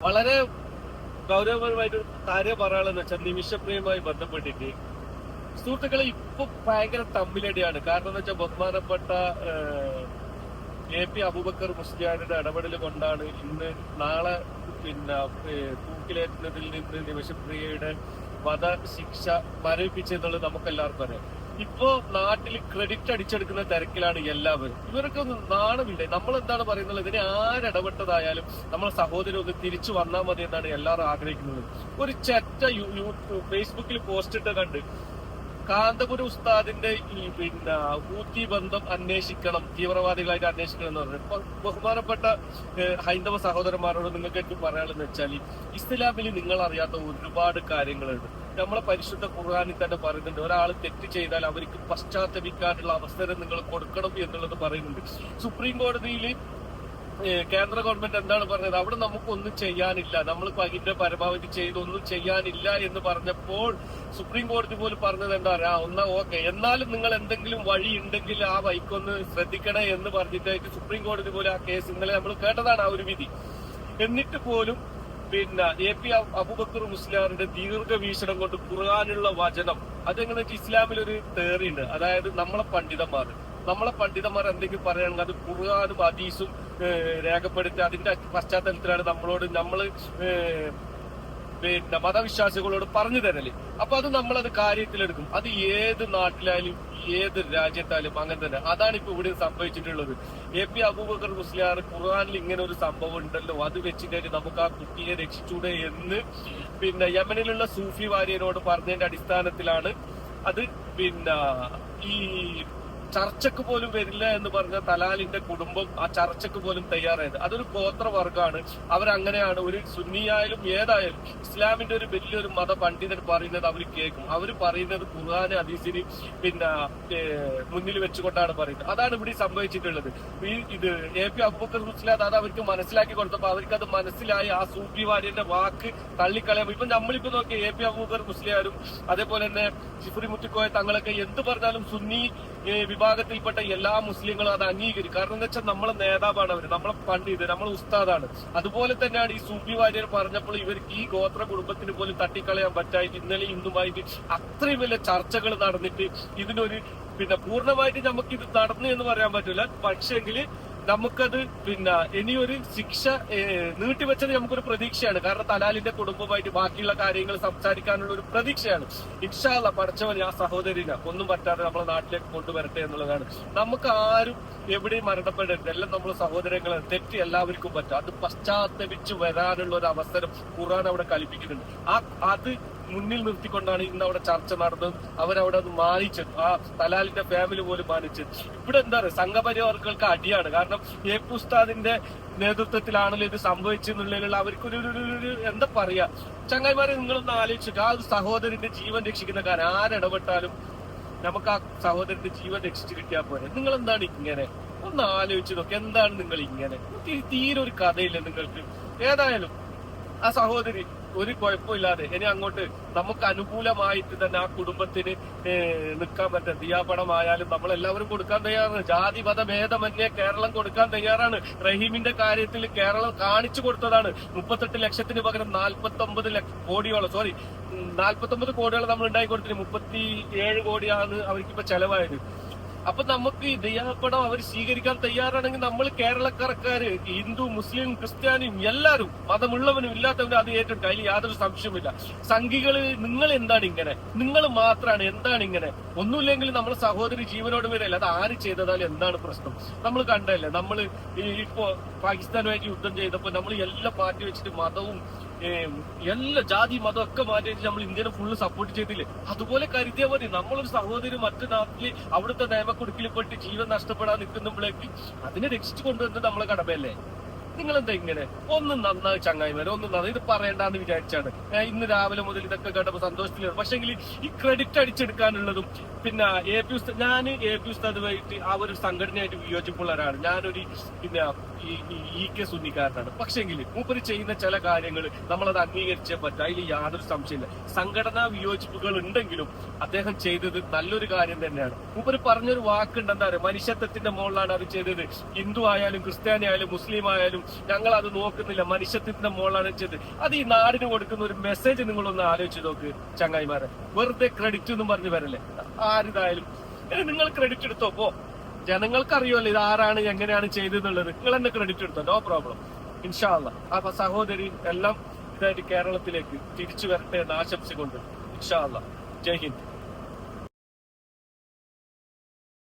വളരെ ഗൗരവപരമായിട്ട് കാര്യം പറയാനുള്ളതെന്ന് വെച്ചാൽ നിമിഷപ്രിയമായി ബന്ധപ്പെട്ടിട്ട് സുഹൃത്തുക്കളെ ഇപ്പൊ ഭയങ്കര തമ്മിലടിയാണ്. കാരണം എന്ന് വെച്ചാൽ ബഹുമാനപ്പെട്ട എ പി അബൂബക്കർ മുസ്ലിയാരുടെ ഇടപെടൽ കൊണ്ടാണ് ഇന്ന് നാളെ പിന്നെ തൂക്കിലേറ്റുന്നതിൽ നിന്ന് നിമിഷപ്രിയയുടെ വധശിക്ഷ മരവിപ്പിച്ചെന്നുള്ളത് നമുക്ക് എല്ലാവർക്കും അറിയാം. ഇപ്പോ നാട്ടിൽ ക്രെഡിറ്റ് അടിച്ചെടുക്കുന്ന തിരക്കിലാണ് എല്ലാവരും. ഇവരൊക്കെ ഒന്ന് നാണമില്ലേ? നമ്മൾ എന്താണ് പറയുന്നത്? ഇതിനെ ആരിടപെട്ടതായാലും നമ്മളെ സഹോദരൻ ഒന്ന് തിരിച്ചു വന്നാൽ മതി എന്നാണ് എല്ലാവരും ആഗ്രഹിക്കുന്നത്. ഒരു ചെറ്റ ഫേസ്ബുക്കിൽ പോസ്റ്റ് ഇട്ട് കണ്ട് കാന്തപുരം ഉസ്താദിന്റെ ഈ പിന്നെ ഊത്തി ബന്ധം അന്വേഷിക്കണം തീവ്രവാദികളായിട്ട് അന്വേഷിക്കണം എന്ന് പറഞ്ഞു. ബഹുമാനപ്പെട്ട ഹൈന്ദവ സഹോദരന്മാരോട് നിങ്ങൾക്ക് എനിക്ക് പറയാനുള്ളത് വെച്ചാൽ ഇസ്ലാമിൽ നിങ്ങൾ അറിയാത്ത ഒരുപാട് കാര്യങ്ങളുണ്ട്. നമ്മളെ പരിശുദ്ധ ഖുർആാനിൽ തന്നെ പറയുന്നുണ്ട്. ഒരാൾ തെറ്റ് ചെയ്താൽ അവർക്ക് പശ്ചാത്തപിക്കാനുള്ള അവസരം നിങ്ങൾ കൊടുക്കണം എന്നുള്ളത് പറയുന്നുണ്ട്. സുപ്രീം കോടതിയിൽ കേന്ദ്ര ഗവൺമെന്റ് എന്താണ് പറഞ്ഞത്? അവിടെ നമുക്കൊന്നും ചെയ്യാനില്ല. നമ്മൾ അതിന്റെ പരമാവധി ചെയ്ത് ഒന്നും ചെയ്യാനില്ല എന്ന് പറഞ്ഞപ്പോൾ സുപ്രീം കോടതി പോലും പറഞ്ഞത് എന്താ പറയാ ഒന്നാ ഓക്കെ. എന്നാലും നിങ്ങൾ എന്തെങ്കിലും വഴി ഉണ്ടെങ്കിൽ ആ വൈക്കൊന്ന് ശ്രദ്ധിക്കണേ എന്ന് പറഞ്ഞിട്ടായിട്ട് സുപ്രീം കോടതി പോലും ആ കേസ് ഇന്നലെ നമ്മൾ കേട്ടതാണ് ആ ഒരു വിധി. എന്നിട്ട് പോലും പിന്നെ എ പി അബുബക്കർ മുസ്ലിയാറിന്റെ ദീർഘവീക്ഷണം കൊണ്ട് ഖുർആാനുള്ള വചനം അതെങ്ങനെ ഇസ്ലാമിൽ ഒരു തേറി ഉണ്ട് അതായത് നമ്മളെ പണ്ഡിതന്മാർ നമ്മളെ പണ്ഡിതന്മാർ എന്തെങ്കിലും പറയുകയാണെങ്കിൽ അത് ഖുർആാനും ഹദീസും രേഖപ്പെടുത്തി അതിന്റെ പശ്ചാത്തലത്തിലാണ് നമ്മളോട് നമ്മൾ പിന്നെ മതവിശ്വാസികളോട് പറഞ്ഞു തരൽ. അപ്പൊ അത് നമ്മളത് കാര്യത്തിലെടുക്കും. അത് ഏത് നാട്ടിലായാലും ഏത് രാജ്യത്തായാലും അങ്ങനെ തന്നെ. അതാണ് ഇപ്പൊ ഇവിടെ സംഭവിച്ചിട്ടുള്ളത്. എ പി അബൂബക്കർ മുസ്ലിയാർ ഖുർആാനിൽ ഇങ്ങനെ ഒരു സംഭവം ഉണ്ടല്ലോ. അത് വെച്ചിട്ട് നമുക്ക് ആ കുട്ടിയെ രക്ഷിച്ചൂടെ എന്ന് പിന്നെ യമനിലുള്ള സൂഫി വാര്യരോട് പറഞ്ഞതിന്റെ അടിസ്ഥാനത്തിലാണ് അത് പിന്നെ ഈ ചർച്ചക്ക് പോലും വരില്ല എന്ന് പറഞ്ഞ തലാലിന്റെ കുടുംബം ആ ചർച്ചക്ക് പോലും തയ്യാറായത്. അതൊരു ഗോത്രവർഗമാണ് അവരങ്ങനെയാണ് ഒരു സുന്നിയായാലും ഏതായാലും ഇസ്ലാമിന്റെ ഒരു വലിയൊരു മത പണ്ഡിതൻ പറയുന്നത് അവർ കേൾക്കും. അവർ പറയുന്നത് ഖുർആാന് അതീസിന് പിന്നെ മുന്നിൽ വെച്ചുകൊണ്ടാണ് പറയുന്നത്. അതാണ് ഇവിടെ സംഭവിച്ചിട്ടുള്ളത്. ഈ ഇത് എ പി അബൂബക്കർ മുസ്ലാദ് അത് അവർക്ക് മനസ്സിലാക്കി കൊടുത്തപ്പോ അവർക്ക് അത് മനസ്സിലായി. ആ സൂഫി വാര്യന്റെ വാക്ക് തള്ളിക്കളയാം ഇപ്പൊ നമ്മളിപ്പോ നോക്കിയ എ പി അബൂബക്കർ മുസ്ലിയാരും അതേപോലെ തന്നെ ഷിഫുറി മുത്തിക്കോയ തങ്ങളൊക്കെ എന്ത് പറഞ്ഞാലും സുന്നി വിഭാഗത്തിൽപ്പെട്ട എല്ലാ മുസ്ലിങ്ങളും അത് അംഗീകരിക്കും. കാരണം എന്താ വെച്ചാൽ നമ്മളെ നേതാവാണ് അവർ നമ്മളെ പണ്ഡിത് നമ്മളെ ഉസ്താദാണ്. അതുപോലെ തന്നെയാണ് ഈ സൂഫി വാര്യർ പറഞ്ഞപ്പോൾ ഇവർക്ക് ഈ ഗോത്ര കുടുംബത്തിന് പോലും തട്ടിക്കളയാൻ പറ്റായിട്ട് ഇന്നലെ ഇന്നുമായിട്ട് അത്രയും വലിയ ചർച്ചകൾ നടന്നിട്ട് ഇതിനൊരു പിന്നെ പൂർണമായിട്ട് നമുക്ക് ഇത് നടന്നു എന്ന് പറയാൻ പറ്റില്ല പക്ഷെങ്കിൽ നമുക്കത് പിന്നെ ഇനിയൊരു ശിക്ഷ നീട്ടിവെച്ചത് നമുക്കൊരു പ്രതീക്ഷയാണ്. കാരണം തലാലിന്റെ കുടുംബമായിട്ട് ബാക്കിയുള്ള കാര്യങ്ങൾ സംസാരിക്കാനുള്ള ഒരു പ്രതീക്ഷയാണ്. ഇൻഷാല്ല പഠിച്ചവൻ ആ സഹോദരിനെ ഒന്നും പറ്റാതെ നമ്മളെ നാട്ടിലേക്ക് കൊണ്ടുവരട്ടെ എന്നുള്ളതാണ്. നമുക്ക് ആരും എവിടെയും മരണപ്പെടരുത്. എല്ലാം നമ്മൾ സഹോദരങ്ങളെ തെറ്റ് എല്ലാവർക്കും പറ്റും. അത് പശ്ചാത്തപിച്ച് വരാനുള്ള ഒരു അവസരം ഖുറാൻ അവിടെ കൽപ്പിക്കുന്നുണ്ട്. ആ അത് മുന്നിൽ നിർത്തിക്കൊണ്ടാണ് ഇന്ന് അവിടെ ചർച്ച നടന്നത്. അവരവിടെ അത് മാനിച്ചത് ആ തലാലിന്റെ ഫാമിലി പോലും മാനിച്ചത് ഇവിടെ എന്താ പറയുക? സംഘപരിവാർക്കൾക്ക് അടിയാണ്. കാരണം എ ഉസ്താദിന്റെ നേതൃത്വത്തിലാണല്ലോ ഇത് സംഭവിച്ചെന്നുള്ളതിലുള്ള അവർക്കൊരു ഒരു- എന്താ പറയാ? ചങ്ങായിമാരെ നിങ്ങളൊന്ന് ആലോചിച്ചിട്ട് ആ സഹോദരന്റെ ജീവൻ രക്ഷിക്കുന്ന കാര്യം ആരിടപെട്ടാലും നമുക്ക് ആ സഹോദരന്റെ ജീവൻ രക്ഷിച്ചു കിട്ടിയാൽ പോരെ. നിങ്ങൾ എന്താണ് ഇങ്ങനെ? ഒന്ന് ആലോചിച്ച് നോക്ക്. എന്താണ് നിങ്ങൾ ഇങ്ങനെ? തീരെ ഒരു കഥയില്ല നിങ്ങൾക്ക്. ഏതായാലും ആ സഹോദരി ഒരു കുഴപ്പമില്ലാതെ ഇനി അങ്ങോട്ട് നമുക്ക് അനുകൂലമായിട്ട് തന്നെ ആ കുടുംബത്തിന് നിൽക്കാൻ പറ്റും ദിയാപണമായാലും നമ്മൾ എല്ലാവരും കൊടുക്കാൻ തയ്യാറാണ്. ജാതി മത ഭേദമന്യേ കേരളം കൊടുക്കാൻ തയ്യാറാണ്. റഹീമിന്റെ കാര്യത്തിൽ കേരളം കാണിച്ചു കൊടുത്തതാണ്. മുപ്പത്തെട്ട് ലക്ഷത്തിന് പകരം നാൽപ്പത്തി ഒമ്പത് കോടിയോളം സോറി നാൽപ്പത്തി ഒമ്പത് കോടിയോളം നമ്മൾ ഉണ്ടായി കൊടുത്തിട്ട് മുപ്പത്തി ഏഴ് കോടിയാണ് അവർക്കിപ്പോ ചെലവായത്. അപ്പൊ നമുക്ക് ദയാപടം അവർ സ്വീകരിക്കാൻ തയ്യാറാണെങ്കിൽ നമ്മൾ കേരളക്കാരക്കാര് ഹിന്ദു മുസ്ലിം ക്രിസ്ത്യാനിയും എല്ലാവരും മതമുള്ളവനും ഇല്ലാത്തവനും അത് ഏറ്റെടുക്കും അതിൽ യാതൊരു സംശയമില്ല സംഘികൾ നിങ്ങൾ എന്താണ് ഇങ്ങനെ? നിങ്ങൾ മാത്രമാണ് എന്താണ് ഇങ്ങനെ? ഒന്നുമില്ലെങ്കിൽ നമ്മൾ സഹോദരി ജീവനോട് വരെയല്ല അത് ആര് ചെയ്തതാലും എന്താണ് പ്രശ്നം? നമ്മൾ കണ്ടല്ലേ നമ്മൾ ഇപ്പോ പാകിസ്ഥാനുമായിട്ട് യുദ്ധം ചെയ്തപ്പോ നമ്മൾ എല്ലാ പാർട്ടി വെച്ചിട്ട് മതവും എല്ലാ ജാതി മതം ഒക്കെ മാറ്റി വെച്ച് നമ്മൾ ഇന്ത്യനെ ഫുള്ള് സപ്പോർട്ട് ചെയ്തില്ലേ? അതുപോലെ കരുതിയാൽ മതി നമ്മളൊരു സഹോദരി മറ്റു നാട്ടിൽ അവിടുത്തെ നിയമക്കുടുക്കിൽപ്പെട്ട് ജീവൻ നഷ്ടപ്പെടാൻ നിൽക്കുമ്പോഴേക്ക് അതിനെ രക്ഷിച്ചു കൊണ്ടുവരുന്നത് നമ്മളെ കടമയല്ലേ? നിങ്ങൾ എന്താ ഇങ്ങനെ? ഒന്നും നന്നായി ചങ്ങായിമാരെ ഒന്നും നന്നായി. ഇത് പറയണ്ടെന്ന് വിചാരിച്ചാണ്. ഇന്ന് രാവിലെ മുതൽ ഇതൊക്കെ കേട്ടപ്പോ സന്തോഷത്തിലാണ്. പക്ഷെങ്കിൽ ഈ ക്രെഡിറ്റ് അടിച്ചെടുക്കാനുള്ളതും പിന്നെ എ പി ഉസ്താദ് ഞാൻ എ പി ഉസ്താദുമായിട്ട് ആ ഒരു സംഘടനയായിട്ട് വിയോജിപ്പുള്ളവരാണ് ഞാനൊരു പിന്നെ ഈ ഈ കെ സുന്നിക്കാരനാണ്. പക്ഷെങ്കിൽ മൂപ്പര് ചെയ്യുന്ന ചില കാര്യങ്ങൾ നമ്മളത് അംഗീകരിച്ചേ പറ്റും അതിൽ യാതൊരു സംശയമില്ല. സംഘടനാ വിയോജിപ്പുകൾ ഉണ്ടെങ്കിലും അദ്ദേഹം ചെയ്തത് നല്ലൊരു കാര്യം തന്നെയാണ്. മൂപ്പര് പറഞ്ഞൊരു വാക്കുണ്ട് എന്താ പറയുക മനുഷ്യത്വത്തിന്റെ മുകളിലാണ് അത് ചെയ്തത്. ഹിന്ദു ആയാലും ക്രിസ്ത്യാനി ആയാലും മുസ്ലിം ആയാലും ഞങ്ങൾ അത് നോക്കുന്നില്ല. മനുഷ്യത്വത്തിന്റെ മുകളിലാണ് ചെയ്തത്. അത് ഈ നാടിന് കൊടുക്കുന്ന ഒരു മെസ്സേജ് നിങ്ങളൊന്ന് ആലോചിച്ച് നോക്ക് ചങ്ങായിമാരെ. വെറുതെ ക്രെഡിറ്റ് ഒന്നും പറഞ്ഞു വരല്ലേ? ആരിതായാലും. നിങ്ങൾ ക്രെഡിറ്റ് എടുത്തോ? പോ. ജനങ്ങൾക്ക് അറിയുമല്ലോ ഇത് ആരാണ് എങ്ങനെയാണ് ചെയ്തതെന്നുള്ളത്. നിങ്ങൾ തന്നെ ക്രെഡിറ്റ് എടുത്തോ? നോ പ്രോബ്ലം ഇൻഷാല്ല അപ്പൊ സഹോദരി എല്ലാം ഇതായിട്ട് കേരളത്തിലേക്ക് തിരിച്ചു വരട്ടെ എന്ന് ആശംസിക്കൊണ്ട് ഇൻഷാല്ല ജയ് ഹിന്ദ്.